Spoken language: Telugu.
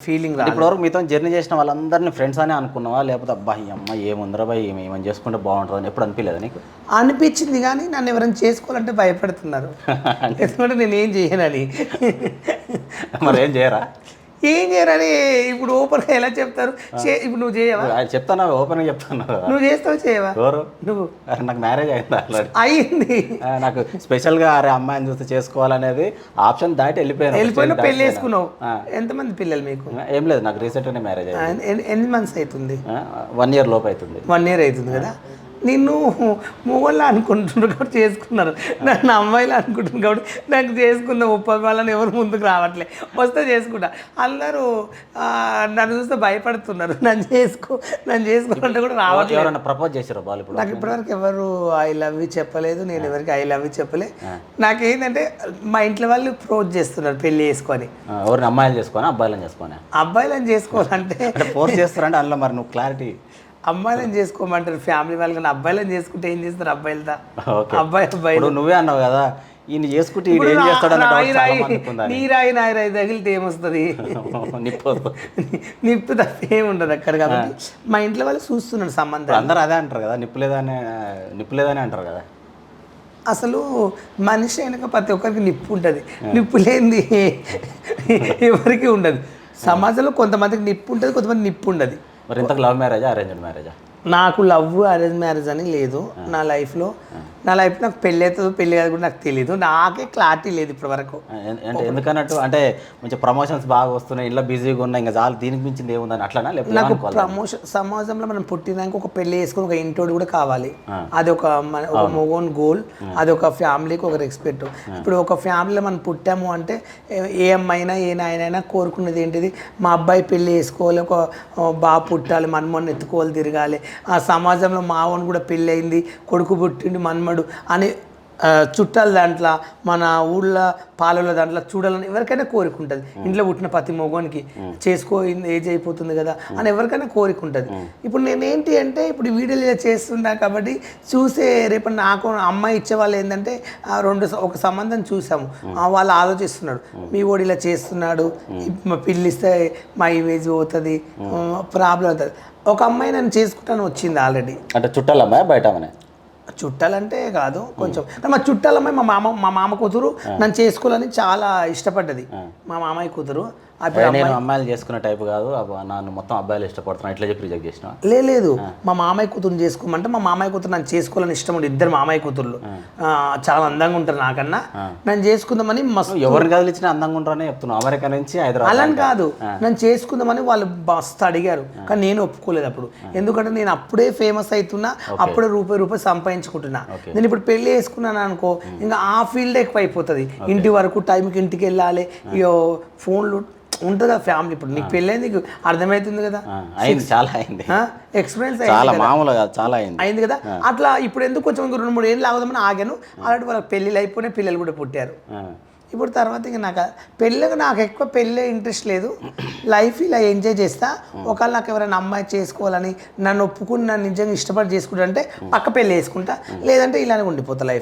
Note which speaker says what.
Speaker 1: ఫీలింగ్
Speaker 2: ఇప్పటివరకు మీతో జర్నీ చేసిన వాళ్ళందరినీ ఫ్రెండ్స్ అని అనుకున్నావా? లేకపోతే అబ్బా ఈ అమ్మ ఏముందరా బాయ్ ఏమి ఏమని చేసుకుంటే బాగుంటుంది ఎప్పుడు అనిపించలేదు నీకు?
Speaker 1: అనిపించింది కానీ నన్ను ఎవరైనా చేసుకోవాలంటే భయపడుతున్నారు. ఎందుకంటే నేను ఏం చేయనని
Speaker 2: మరి ఏం చేయరా?
Speaker 1: ఏం చేయరని ఇప్పుడు ఓపెన్గా ఎలా చెప్తారు? ఇప్పుడు నువ్వు చేయవా?
Speaker 2: చెప్తాను ఓపెన్గా చెప్తాను
Speaker 1: నువ్వు చేస్తావు చేయవా?
Speaker 2: ఎవరు?
Speaker 1: నువ్వు.
Speaker 2: నాకు మ్యారేజ్ అయింది
Speaker 1: అయింది.
Speaker 2: నాకు స్పెషల్గా అరే అమ్మాయిని చూస్తే చేసుకోవాలనేది ఆప్షన్ దాటి వెళ్ళిపోయాను.
Speaker 1: వెళ్ళిపోయినా
Speaker 2: పెళ్ళి.
Speaker 1: వేసుకున్నావు ఎంతమంది పిల్లలు మీకు?
Speaker 2: ఏం లేదు నాకు రీసెంట్గానే మ్యారేజ్ అయింది.
Speaker 1: ఎన్ని మంత్స్ అవుతుంది?
Speaker 2: వన్ ఇయర్ లోపు అవుతుంది.
Speaker 1: వన్ ఇయర్ అవుతుంది కదా? నిన్ను మొగోళ్ళు అనుకుంటున్నారు కాబట్టి చేసుకున్నారు నన్ను అమ్మాయిలు అనుకుంటున్నారు కాబట్టి నాకు చేసుకున్న ముప్పై వాళ్ళని ఎవరు ముందుకు రావట్లే. వస్తే చేసుకుంటా. అందరూ నన్ను చూస్తే భయపడుతున్నారు. నన్ను చేసుకో నన్ను చేసుకోవాలంటే కూడా రావట్లేదు.
Speaker 2: ఎవరైనా ప్రపోజ్ చేసారు వాళ్ళు ఇప్పుడు?
Speaker 1: నాకు ఇప్పటివరకు ఎవరు ఐ లవ్ యూ చెప్పలేదు. నేను ఎవరికి ఐ లవ్ యూ చెప్పలే. నాకేంటంటే మా ఇంట్లో వాళ్ళు ప్రోజ్ చేస్తున్నారు పెళ్ళి చేసుకొని.
Speaker 2: ఎవరిని అమ్మాయిలు చేసుకొని అబ్బాయిలను చేసుకొని?
Speaker 1: అబ్బాయిలను చేసుకోవాలంటే
Speaker 2: ఫోర్స్ చేస్తారంటే అందులో మరి నువ్వు క్లారిటీ
Speaker 1: అమ్మాయిలను చేసుకోమంటారు. ఫ్యామిలీ వాళ్ళు కానీ అబ్బాయిలను చేసుకుంటే ఏం చేస్తారు అబ్బాయిలతో అబ్బాయి అబ్బాయి.
Speaker 2: నువ్వే అన్నావు కదా ఈయన చేసుకుంటే ఈయన ఏం చేస్తాడన్న
Speaker 1: నీ రాయి నాయి రాయి తగిలితే ఏమొస్తుంది?
Speaker 2: నిప్పు
Speaker 1: నిప్పు తప్ప ఏముండదు అక్కడ కాబట్టి మా ఇంట్లో వాళ్ళు చూస్తున్నాడు సంబంధం
Speaker 2: అందరూ అదే అంటారు కదా నిప్పు లేదని నిప్పు లేదని అంటారు కదా.
Speaker 1: అసలు మనిషి అయినాక ప్రతి ఒక్కరికి నిప్పు ఉంటుంది. నిప్పు లేనిది ఎవరికి ఉండదు. సమాజంలో కొంతమందికి నిప్పు ఉంటుంది కొంతమంది నిప్పు ఉండదు.
Speaker 2: మరి ఇంతకు లవ్ మ్యారేజా అరేంజ్డ్ మ్యారేజా
Speaker 1: నాకు లవ్ అరేంజ్ మ్యారేజ్ అని లేదు. నా లైఫ్లో నా లైఫ్ నాకు పెళ్ళి అవుతుందో పెళ్ళి కాదు కూడా నాకు తెలియదు నాకే క్లారిటీ లేదు ఇప్పటి వరకు.
Speaker 2: అంటే ఎందుకన్నట్టు అంటే మంచి ప్రమోషన్స్ బాగా వస్తున్నాయి ఇలా బిజీగా ఉన్నాయి ఇంకా చాలు దీనికి మించింది ఏముందని అట్లనా లేకపోతే
Speaker 1: నాకు? ప్రమోషన్ సమాజంలో మనం పుట్టినాక ఒక పెళ్ళి చేసుకుని ఒక ఇంటోడు కూడా కావాలి. అది ఒక మన ఒక మొగోన్ గోల్ అది ఒక ఫ్యామిలీకి ఒక రెస్పెక్ట్ ఇప్పుడు ఒక ఫ్యామిలీలో మనం పుట్టాము అంటే ఏ- అమ్మాయినా ఏ నాయనైనా కోరుకున్నది ఏంటిది? మా అబ్బాయి పెళ్ళి చేసుకోవాలి ఒక బాగా పుట్టాలి మనమని ఎత్తుకోవాలి తిరగాలి. ఆ సమాజంలో మావని కూడా పెళ్ళి అయింది కొడుకు పుట్టిండి మన్మడు అని చుట్టాల దాంట్లో మన ఊళ్ళో పాలలో దాంట్లో చూడాలని ఎవరికైనా కోరిక ఉంటుంది ఇంట్లో పుట్టిన ప్రతి మగోనికి చేసుకో ఏజ్ అయిపోతుంది కదా అని ఎవరికైనా కోరిక ఉంటుంది ఇప్పుడు నేనేంటి అంటే ఇప్పుడు వీడియోలు ఇలా చేస్తున్నా కాబట్టి చూసే రేపు నాకు అమ్మాయి ఇచ్చే వాళ్ళు ఏంటంటే రెండు ఒక సంబంధం చూసాము. వాళ్ళు ఆలోచిస్తున్నాడు. మీ ఓడి ఇలా చేస్తున్నాడు మా పిల్లిస్తే మా ఇమేజ్ పోతుంది ప్రాబ్లం అవుతుంది. ఒక అమ్మాయి నన్ను చేసుకుంటాను వచ్చింది ఆల్రెడీ.
Speaker 2: అంటే చుట్టాలమ్మాయి బయట
Speaker 1: చుట్టాలంటే కాదు కొంచెం. మా చుట్టాలమ్మాయి మా మామ మా మామ కూతురు నన్ను చేసుకోవాలని చాలా ఇష్టపడ్డది. మా మామయ్య కూతురు.
Speaker 2: నేను అమ్మాయిలు చేసుకునే టైప్ కాదు నన్ను మొత్తం అబ్బాయిలు ఇష్టపడుతున్నా ఇట్లా చెప్పి రిజెక్ట్ చేసిన
Speaker 1: లేదు. మా మామయ్య కూతురుని చేసుకోమంటే మా మామయ్య కూతురు నన్ను చేసుకోవాలని ఇష్టం ఉండే ఇద్దరు మామయ్య కూతుర్లు. చాలా అందంగా ఉంటారు నాకన్నా. నన్ను చేసుకుందామని మస్తు
Speaker 2: ఎవరిని కదిలిచ్చినా అందంగా ఉంటారని చెప్తున్నావు. అమెరికా నుంచి హైదరాబాద్
Speaker 1: అలా కాదు. నన్ను చేసుకుందామని వాళ్ళు మస్తు అడిగారు. కానీ నేను ఒప్పుకోలేదు అప్పుడు. ఎందుకంటే నేను అప్పుడే ఫేమస్ అవుతున్నా. అప్పుడే రూపాయి రూపాయి సంపాదించుకుంటున్నా నేను ఇప్పుడు పెళ్ళి చేసుకున్నాను అనుకో ఇంకా ఆ ఫీల్డ్ ఎక్కువ అయిపోతుంది ఇంటి వరకు టైంకి ఇంటికి వెళ్ళాలి ఇయో ఫోన్లు ఉంటుంది కదా ఫ్యామిలీ ఇప్పుడు నీకు పెళ్ళైంది నీకు అర్థమవుతుంది కదా?
Speaker 2: అయింది చాలా అయింది.
Speaker 1: ఎక్స్పీరియన్స్
Speaker 2: చాలా మామూలు కాదు చాలా అయింది.
Speaker 1: అయింది కదా? అట్లా ఇప్పుడు ఎందుకు కొంచెం రెండు మూడు ఏళ్ళు ఆగుదామని ఆగాను. అలాంటి వాళ్ళకి పెళ్ళిళ్ళు అయిపోయినాయి పిల్లలు కూడా పుట్టారు. ఇప్పుడు తర్వాత ఇంకా నాకు పెళ్ళికి నాకు ఎక్కువ పెళ్ళే ఇంట్రెస్ట్ లేదు. లైఫ్ ఇలా ఎంజాయ్ చేస్తా. ఒకవేళ నాకు ఎవరైనా అమ్మాయి చేసుకోవాలని నన్ను ఒప్పుకుని నన్ను నిజంగా ఇష్టపడి చేసుకుంటా అంటే పక్క పెళ్ళి వేసుకుంటా లేదంటే ఇలానే ఉండిపోతా లైఫ్.